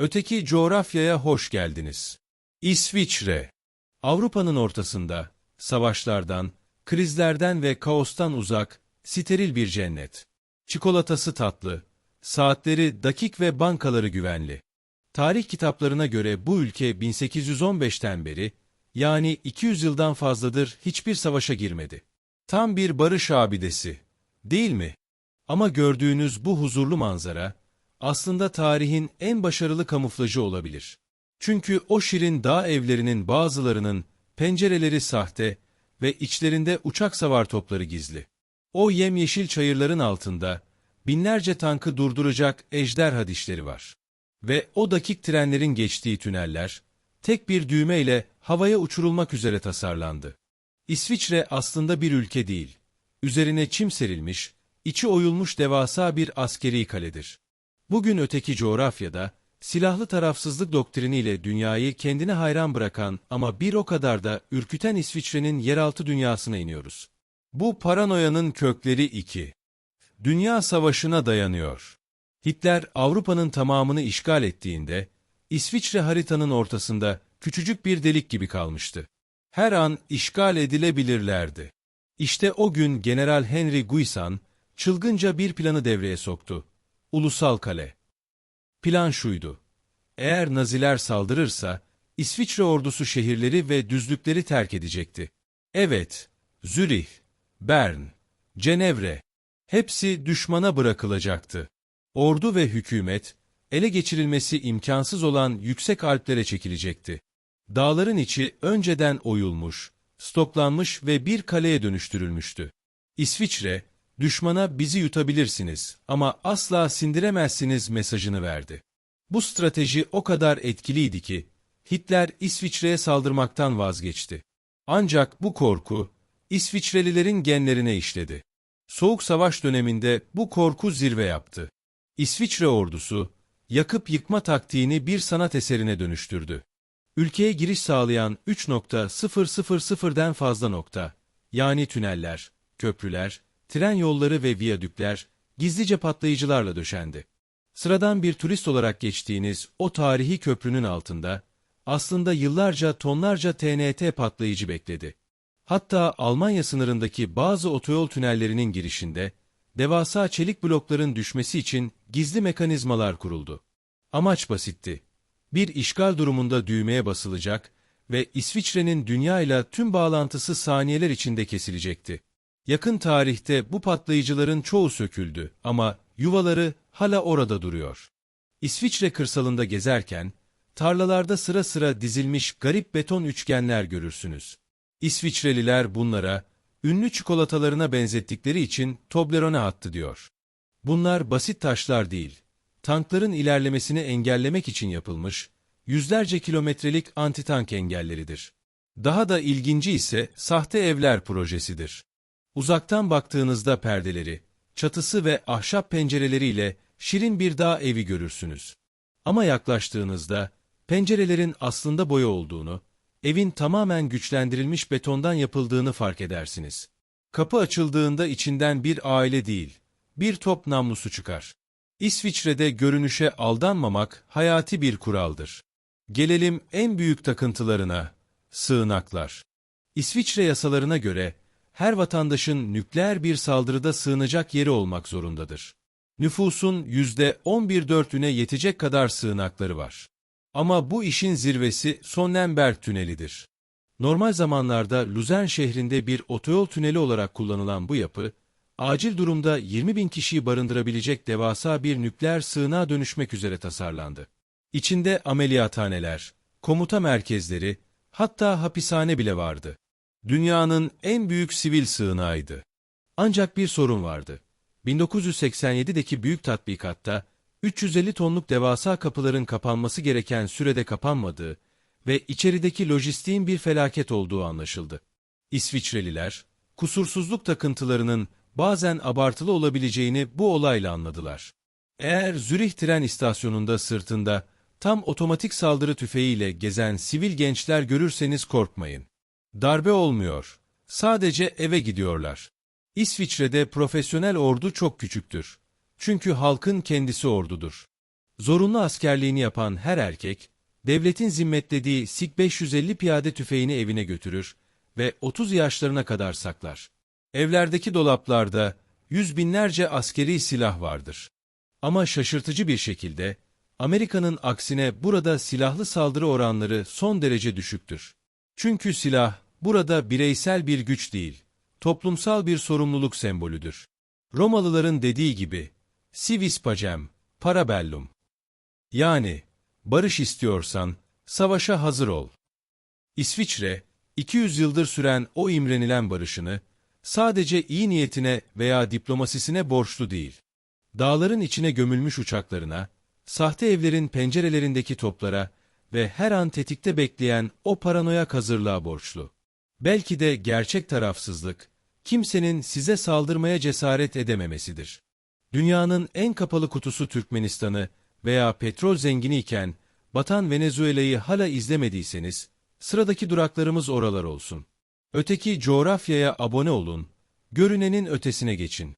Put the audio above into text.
Öteki coğrafyaya hoş geldiniz. İsviçre. Avrupa'nın ortasında, savaşlardan, krizlerden ve kaostan uzak, steril bir cennet. Çikolatası tatlı, saatleri dakik ve bankaları güvenli. Tarih kitaplarına göre bu ülke 1815'ten beri, yani 200 yıldan fazladır hiçbir savaşa girmedi. Tam bir barış abidesi, değil mi? Ama gördüğünüz bu huzurlu manzara, aslında tarihin en başarılı kamuflajı olabilir. Çünkü o şirin dağ evlerinin bazılarının pencereleri sahte ve içlerinde uçak savar topları gizli. O yemyeşil çayırların altında binlerce tankı durduracak ejderha dişleri var. Ve o dakik trenlerin geçtiği tüneller, tek bir düğmeyle havaya uçurulmak üzere tasarlandı. İsviçre aslında bir ülke değil, üzerine çim serilmiş, içi oyulmuş devasa bir askeri kaledir. Bugün öteki coğrafyada, silahlı tarafsızlık doktriniyle dünyayı kendine hayran bırakan ama bir o kadar da ürküten İsviçre'nin yeraltı dünyasına iniyoruz. Bu paranoyanın kökleri iki. Dünya savaşına dayanıyor. Hitler Avrupa'nın tamamını işgal ettiğinde, İsviçre haritanın ortasında küçücük bir delik gibi kalmıştı. Her an işgal edilebilirlerdi. İşte o gün General Henry Guisan, çılgınca bir planı devreye soktu. Ulusal Kale. Plan şuydu. Eğer Naziler saldırırsa, İsviçre ordusu şehirleri ve düzlükleri terk edecekti. Evet, Zürih, Bern, Cenevre, hepsi düşmana bırakılacaktı. Ordu ve hükümet, ele geçirilmesi imkansız olan yüksek Alplere çekilecekti. Dağların içi önceden oyulmuş, stoklanmış ve bir kaleye dönüştürülmüştü. İsviçre, düşmana bizi yutabilirsiniz ama asla sindiremezsiniz mesajını verdi. Bu strateji o kadar etkiliydi ki, Hitler İsviçre'ye saldırmaktan vazgeçti. Ancak bu korku, İsviçrelilerin genlerine işledi. Soğuk Savaş döneminde bu korku zirve yaptı. İsviçre ordusu, yakıp yıkma taktiğini bir sanat eserine dönüştürdü. Ülkeye giriş sağlayan 3.000'den fazla nokta, yani tüneller, köprüler, tren yolları ve viyadükler, gizlice patlayıcılarla döşendi. Sıradan bir turist olarak geçtiğiniz o tarihi köprünün altında, aslında yıllarca tonlarca TNT patlayıcı bekledi. Hatta Almanya sınırındaki bazı otoyol tünellerinin girişinde, devasa çelik blokların düşmesi için gizli mekanizmalar kuruldu. Amaç basitti. Bir işgal durumunda düğmeye basılacak ve İsviçre'nin dünya ile tüm bağlantısı saniyeler içinde kesilecekti. Yakın tarihte bu patlayıcıların çoğu söküldü ama yuvaları hala orada duruyor. İsviçre kırsalında gezerken, tarlalarda sıra sıra dizilmiş garip beton üçgenler görürsünüz. İsviçreliler bunlara, ünlü çikolatalarına benzettikleri için Toblerone hattı diyor. Bunlar basit taşlar değil, tankların ilerlemesini engellemek için yapılmış, yüzlerce kilometrelik antitank engelleridir. Daha da ilginci ise sahte evler projesidir. Uzaktan baktığınızda perdeleri, çatısı ve ahşap pencereleriyle şirin bir dağ evi görürsünüz. Ama yaklaştığınızda pencerelerin aslında boya olduğunu, evin tamamen güçlendirilmiş betondan yapıldığını fark edersiniz. Kapı açıldığında içinden bir aile değil, bir top namlusu çıkar. İsviçre'de görünüşe aldanmamak hayati bir kuraldır. Gelelim en büyük takıntılarına, sığınaklar. İsviçre yasalarına göre her vatandaşın nükleer bir saldırıda sığınacak yeri olmak zorundadır. Nüfusun yüzde 11-4'üne yetecek kadar sığınakları var. Ama bu işin zirvesi Sonnenberg Tüneli'dir. Normal zamanlarda Luzern şehrinde bir otoyol tüneli olarak kullanılan bu yapı, acil durumda 20 bin kişiyi barındırabilecek devasa bir nükleer sığınağa dönüşmek üzere tasarlandı. İçinde ameliyathaneler, komuta merkezleri, hatta hapishane bile vardı. Dünyanın en büyük sivil sığınağıydı. Ancak bir sorun vardı. 1987'deki büyük tatbikatta 350 tonluk devasa kapıların kapanması gereken sürede kapanmadığı ve içerideki lojistiğin bir felaket olduğu anlaşıldı. İsviçreliler, kusursuzluk takıntılarının bazen abartılı olabileceğini bu olayla anladılar. Eğer Zürih tren istasyonunda sırtında tam otomatik saldırı tüfeğiyle gezen sivil gençler görürseniz korkmayın. Darbe olmuyor. Sadece eve gidiyorlar. İsviçre'de profesyonel ordu çok küçüktür. Çünkü halkın kendisi ordudur. Zorunlu askerliğini yapan her erkek, devletin zimmetlediği SİG 550 piyade tüfeğini evine götürür ve 30 yaşlarına kadar saklar. Evlerdeki dolaplarda yüz binlerce askeri silah vardır. Ama şaşırtıcı bir şekilde, Amerika'nın aksine burada silahlı saldırı oranları son derece düşüktür. Çünkü silah, burada bireysel bir güç değil, toplumsal bir sorumluluk sembolüdür. Romalıların dediği gibi, civis pacem, para bellum. Yani, barış istiyorsan, savaşa hazır ol. İsviçre, 200 yıldır süren o imrenilen barışını, sadece iyi niyetine veya diplomasisine borçlu değil. Dağların içine gömülmüş uçaklarına, sahte evlerin pencerelerindeki toplara ve her an tetikte bekleyen o paranoyak hazırlığa borçlu. Belki de gerçek tarafsızlık, kimsenin size saldırmaya cesaret edememesidir. Dünyanın en kapalı kutusu Türkmenistan'ı veya petrol zengini iken batan Venezuela'yı hala izlemediyseniz, sıradaki duraklarımız oralar olsun. Öteki coğrafyaya abone olun, görünenin ötesine geçin.